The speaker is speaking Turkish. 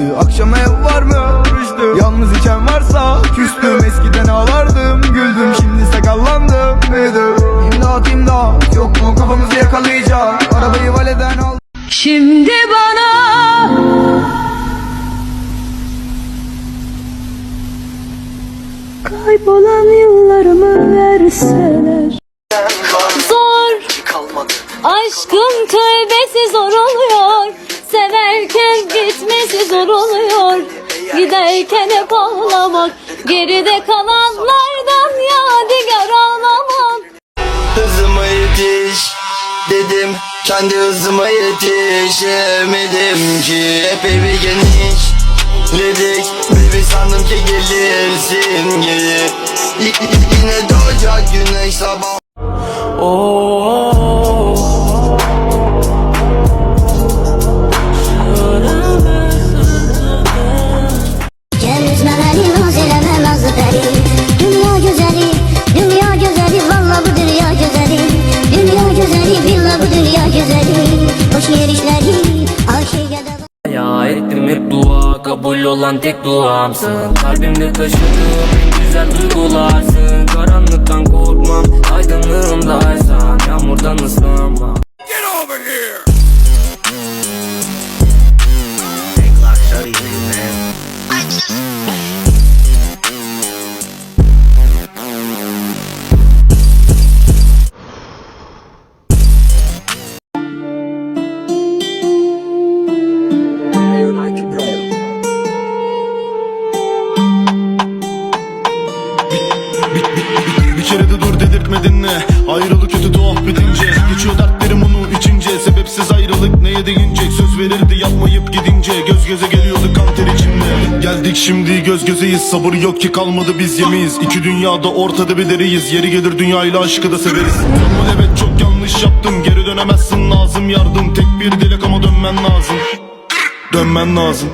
düştü Akşam ev var mı? Öpüştü Yalnız içen varsa küstüm. Eskiden ağlardım güldüm. Şimdi sakallandım büyüdüm. İmdat imdat. Yok mu kafamızı yakalayacak? Arabayı valeden al Şimdi bana Kaybolan yıllarımı verse Giderken hep ağlamak Geride kalanlardan yadigar ağlamak. Hızıma yetiş dedim kendi hızıma yetişemedim ki. Epey bir geniş dedik Baby sandım ki gelirsin geri Y- y- Yine doğacak güneş sabah. Gel dünya güzeli Hoş yerişleri, aşık da Ya ettim hep dua Kabul olan tek duamsın. Kalbimde taşıdığım en güzel duygularsın kere de dur dedirtmedin ne Ayrılık kötü tuhaf bitince. Geçiyor dertlerim onu içince. Sebepsiz ayrılık neye değinecek? Söz verirdi yapmayıp gidince. Göz göze geliyorduk kan ter içinde Geldik şimdi göz gözeyiz. Sabır yok ki kalmadı biz yemeyiz İki dünyada ortada bir deriyiz Yeri gelir dünyayla aşkı da severiz. Ama evet çok yanlış yaptım. Geri dönemezsin. Lazım yardım. Tek bir dilek ama dönmen lazım. Dönmen lazım